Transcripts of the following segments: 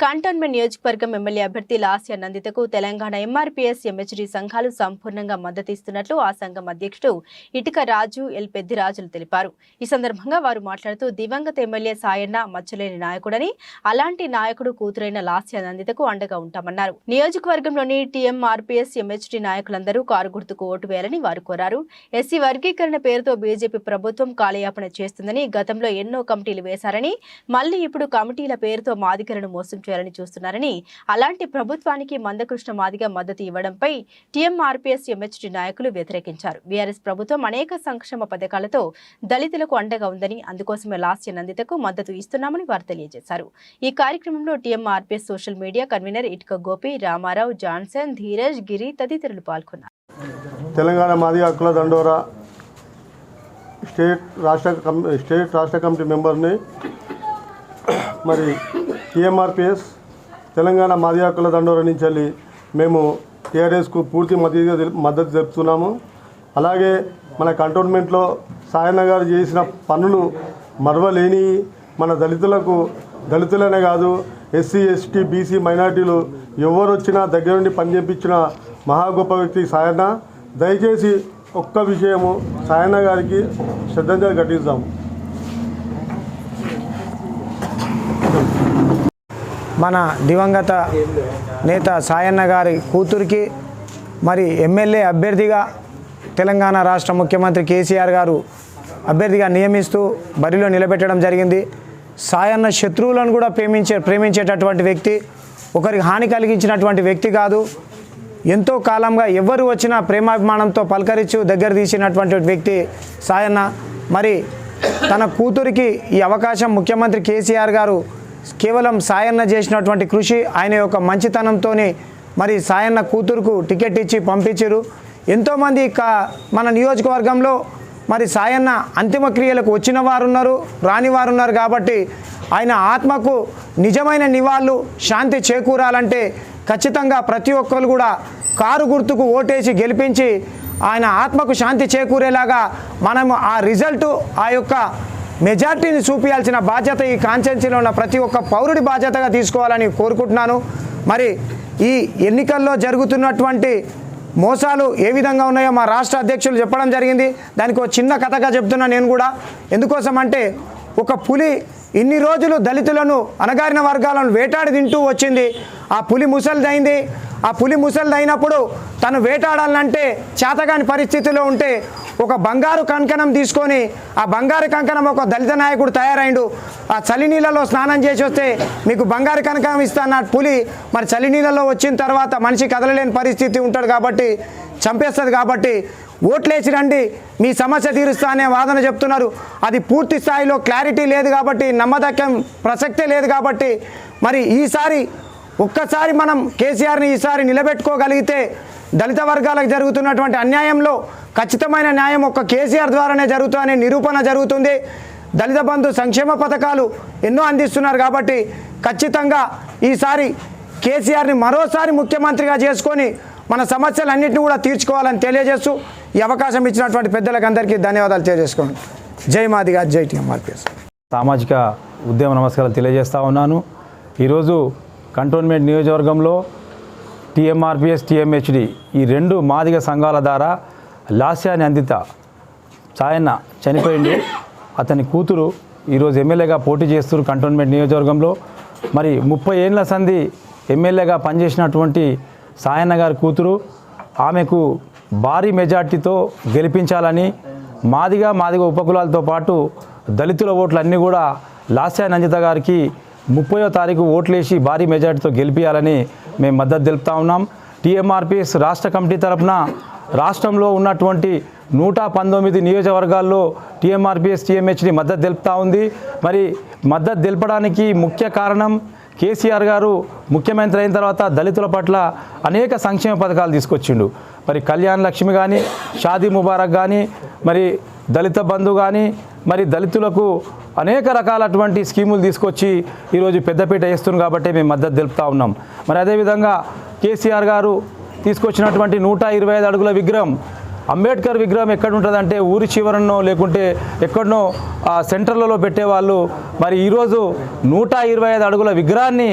Cantonment నియోజకవర్గం MLA అభ్యర్థి లాస్య నందితకు తెలంగాణ ఎంఆర్పీఎస్ ఎంహెచ్డి సంఘాలు సంపూర్ణంగా మద్దతిస్తున్నట్లు ఆ సంఘం అధ్యక్షుడు ఇటుక రాజు ఎల్ పెద్దిరాజులు తెలిపారు. ఈ సందర్భంగా వారు మాట్లాడుతూ దివంగత ఎమ్మెల్యే సాయన్న మచ్చలేని నాయకుడని అలాంటి నాయకుడు కూతురైన లాస్య నందితకు అండగా ఉంటామన్నారు. నియోజకవర్గంలోని టీఎంఆర్పీఎస్ ఎంహెచ్డి నాయకులందరూ కారు గుర్తుకు ఓటు వేయాలని వారు కోరారు. ఎస్సీ వర్గీకరణ పేరుతో బీజేపీ ప్రభుత్వం కాలయాపన చేస్తుందని గతంలో ఎన్నో కమిటీలు వేశారని మళ్ళీ ఇప్పుడు కమిటీల పేరుతో మాదిగలను మోసం చేయాలని చూస్తున్నారని అలాంటి ప్రభుత్వానికి మందకృష్ణ మాదిగ మద్దతు ఇవ్వడంపై టీఎంఆర్పీఎస్ ఎంహెచ్డి నాయకులు వ్యతిరేకించారు. బీఆర్ఎస్ ప్రభుత్వం అనేక సంక్షేమ పథకాలతో దళితులకు అండగా ఉందని అందుకోసమే లాస్య నందితకు మద్దతు ఇస్తున్నామని వారు తెలియజేశారు. ఈ కార్యక్రమంలో TMRPS social media convener Ituka Gopi Ramarao Johnson Dheeraj Giri తదితరులు పాల్గొన్నారు. తెలంగాణ మాదిగ హక్కుల దండోరా స్టేట్ రాష్ట్ర కమ్ స్టేట్ రాష్ట్ర కమిటీ మెంబర్ని మరి టీఎంఆర్పిఎస్ తెలంగాణ మాదిగ హక్కుల దండోర నుంచి వెళ్ళి మేము టీఆర్ఎస్కు పూర్తి మద్దతు మద్దతు తెలుపుతున్నాము. అలాగే మన కంటోన్మెంట్లో సాయన్న గారు చేసిన పనులు మరవలేని మన దళితులకు దళితులనే కాదు ఎస్సీ ఎస్టీ బీసీ మైనార్టీలు ఎవరు వచ్చినా దగ్గర నుండి పని మహా గొప్ప వ్యక్తి సాయన్న. దయచేసి ఒక్క విషయము సాయన్న గారికి శ్రద్ధాంజలి ఘటిస్తాము. మన దివంగత నేత సాయన్న గారి కూతురికి మరి ఎమ్మెల్యే అభ్యర్థిగా తెలంగాణ రాష్ట్ర ముఖ్యమంత్రి కేసీఆర్ గారు అభ్యర్థిగా నియమిస్తూ బరిలో నిలబెట్టడం జరిగింది. సాయన్న శత్రువులను కూడా ప్రేమించే ప్రేమించేటటువంటి వ్యక్తి ఒకరికి హాని కలిగించినటువంటి వ్యక్తి కాదు. ఎంతో కాలంగా ఎవరు వచ్చినా ప్రేమాభిమానంతో పలకరించు దగ్గర తీసినటువంటి వ్యక్తి సాయన్న. మరి తన కూతురికి ఈ అవకాశం ముఖ్యమంత్రి కేసీఆర్ గారు కేవలం సాయన్న చేసినటువంటి కృషి ఆయన యొక్క మంచితనంతో మరి సాయన్న కూతురుకు టికెట్ ఇచ్చి పంపించారు. ఎంతోమంది కా మన నియోజకవర్గంలో మరి సాయన్న అంతిమ క్రియలకు వచ్చిన వారు ఉన్నారు రాని వారు ఉన్నారు కాబట్టి ఆయన ఆత్మకు నిజమైన నివాళులు శాంతి చేకూరాలంటే ఖచ్చితంగా ప్రతి ఒక్కరు కూడా కారు గుర్తుకు ఓటేసి గెలిపించి ఆయన ఆత్మకు శాంతి చేకూరేలాగా మనము ఆ రిజల్ట్ ఆ యొక్క మెజార్టీని చూపించాల్సిన బాధ్యత ఈ కాన్స్టెన్సీలో ఉన్న ప్రతి ఒక్క పౌరుడి బాధ్యతగా తీసుకోవాలని కోరుకుంటున్నాను. మరి ఈ ఎన్నికల్లో జరుగుతున్నటువంటి మోసాలు ఏ విధంగా ఉన్నాయో మా రాష్ట్ర అధ్యక్షులు చెప్పడం జరిగింది. దానికి ఒక చిన్న కథగా చెప్తున్నా నేను కూడా. ఎందుకోసం అంటే ఒక పులి ఇన్ని రోజులు దళితులను అణగారిన వర్గాలను వేటాడి తింటూ వచ్చింది. ఆ పులి ముసలిదైంది. ఆ పులి ముసలిదైనప్పుడు తను వేటాడాలంటే చేతగాని పరిస్థితిలో ఉంటే ఒక బంగారు కంకణం తీసుకొని ఆ బంగారు కంకణం ఒక దళిత నాయకుడు తయారైండు. ఆ చలి నీళ్ళలో స్నానం చేసి వస్తే మీకు బంగారు కంకణం ఇస్తాన్న పులి. మరి చలి నీళ్ళలో వచ్చిన తర్వాత మనిషి కదలలేని పరిస్థితి ఉంటాడు కాబట్టి చంపేస్తుంది కాబట్టి ఓట్లేసి రండి మీ సమస్య తీరుస్తా అనే వాదన చెప్తున్నారు. అది పూర్తి స్థాయిలో క్లారిటీ లేదు కాబట్టి నమ్మదక్కం ప్రసక్తే లేదు కాబట్టి మరి ఈసారి ఒక్కసారి మనం కేసీఆర్ని ఈసారి నిలబెట్టుకోగలిగితే దళిత వర్గాలకు జరుగుతున్నటువంటి అన్యాయంలో ఖచ్చితమైన న్యాయం ఒక్క కేసీఆర్ ద్వారానే జరుగుతుందనే నిరూపణ జరుగుతుంది. దళిత బంధు సంక్షేమ పథకాలు ఎన్నో అందిస్తున్నారు కాబట్టి ఖచ్చితంగా ఈసారి కేసీఆర్ని మరోసారి ముఖ్యమంత్రిగా చేసుకొని మన సమస్యలన్నింటినీ కూడా తీర్చుకోవాలని తెలియజేస్తూ ఈ అవకాశం ఇచ్చినటువంటి పెద్దలకు అందరికీ ధన్యవాదాలు తెలియజేసుకోండి జై మాదిగా జై టీఎంఆర్పిఎస్ సామాజిక ఉద్యమ నమస్కారాలు తెలియజేస్తా ఉన్నాను. ఈరోజు కంటోన్మెంట్ నియోజకవర్గంలో టీఎంఆర్పిఎస్ టీఎంహెచ్డి ఈ రెండు మాదిగ సంఘాల ద్వారా లాస్యాని అందిత సాయన్న చనిపోయింది అతని కూతురు ఈరోజు ఎమ్మెల్యేగా పోటీ చేస్తున్నారు కంటోన్మెంట్ నియోజకవర్గంలో. మరి ముప్పై ఏళ్ళ సంధి ఎమ్మెల్యేగా పనిచేసినటువంటి సాయన్న గారి కూతురు ఆమెకు భారీ మెజార్టీతో గెలిపించాలని మాదిగా మాదిగ ఉపకులాలతో పాటు దళితుల ఓట్లు అన్నీ కూడా లాస్యా నంజిత గారికి ముప్పయో తారీఖు ఓట్లేసి భారీ మెజార్టీతో గెలిపించాలని మేము మద్దతు తెలుపుతా ఉన్నాం. టీఎంఆర్పిఎస్ రాష్ట్ర కమిటీ తరపున రాష్ట్రంలో ఉన్నటువంటి నూట పంతొమ్మిది నియోజకవర్గాల్లో టీఎంఆర్పిఎస్ టీఎంహెచ్డి మద్దతు తెలుపుతా ఉంది. మరి మద్దతు తెలపడానికి ముఖ్య కారణం కేసీఆర్ గారు ముఖ్యమంత్రి అయిన తర్వాత దళితుల పట్ల అనేక సంక్షేమ పథకాలు తీసుకొచ్చిండు. మరి కళ్యాణ్ లక్ష్మి కానీ షాదీ ముబారక్ కానీ మరి దళిత బంధు కానీ మరి దళితులకు అనేక రకాలటువంటి స్కీములు తీసుకొచ్చి ఈరోజు పెద్దపీట వేస్తుంది కాబట్టి మేము మద్దతు తెలుపుతా ఉన్నాం. మరి అదేవిధంగా కేసీఆర్ గారు తీసుకొచ్చినటువంటి నూట ఇరవై ఐదు అడుగుల విగ్రహం అంబేద్కర్ విగ్రహం ఎక్కడ ఉంటుందంటే ఊరి చివరనో లేకుంటే ఎక్కడనో ఆ సెంటర్లలో పెట్టేవాళ్ళు. మరి ఈరోజు నూట ఇరవై ఐదు అడుగుల విగ్రహాన్ని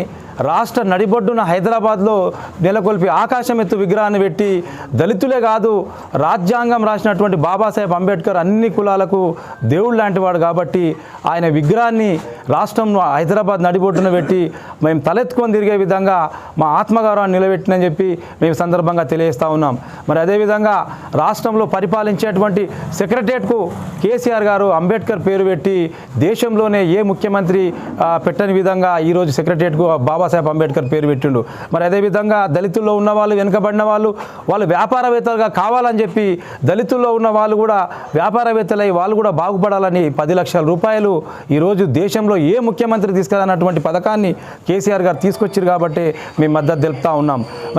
రాష్ట్ర నడిబొడ్డున హైదరాబాద్లో నెలకొల్పి ఆకాశం ఎత్తు విగ్రహాన్ని పెట్టి దళితులే కాదు రాజ్యాంగం రాసినటువంటి బాబాసాహెబ్ అంబేద్కర్ అన్ని కులాలకు దేవుడు లాంటి వాడు కాబట్టి ఆయన విగ్రహాన్ని రాష్ట్రంలో హైదరాబాద్ నడిబొడ్డున పెట్టి మేము తలెత్తుకొని తిరిగే విధంగా మా ఆత్మగౌరవాన్ని నిలబెట్టినని చెప్పి మేము సందర్భంగా తెలియజేస్తూ ఉన్నాం. మరి అదేవిధంగా రాష్ట్రంలో పరిపాలించేటువంటి సెక్రటరియట్కు కేసీఆర్ గారు అంబేద్కర్ పేరు పెట్టి దేశంలోనే ఏ ముఖ్యమంత్రి పెట్టని విధంగా ఈరోజు సెక్రటరియట్కు బాబాసాహెబ్ అంబేద్కర్ పేరు పెట్టిండు. మరి అదేవిధంగా దళితుల్లో ఉన్న వాళ్ళు వెనుకబడిన వాళ్ళు వాళ్ళు వ్యాపారవేత్తలుగా కావాలని చెప్పి దళితుల్లో ఉన్న వాళ్ళు కూడా వ్యాపారవేత్తలై వాళ్ళు కూడా బాగుపడాలని పది లక్షల రూపాయలు ఈరోజు దేశంలో ఏ ముఖ్యమంత్రి తీసుకురానటువంటి పథకాన్ని కేసీఆర్ గారు తీసుకొచ్చారు కాబట్టి మేము మద్దతు తెలుపుతా ఉన్నాం. మరి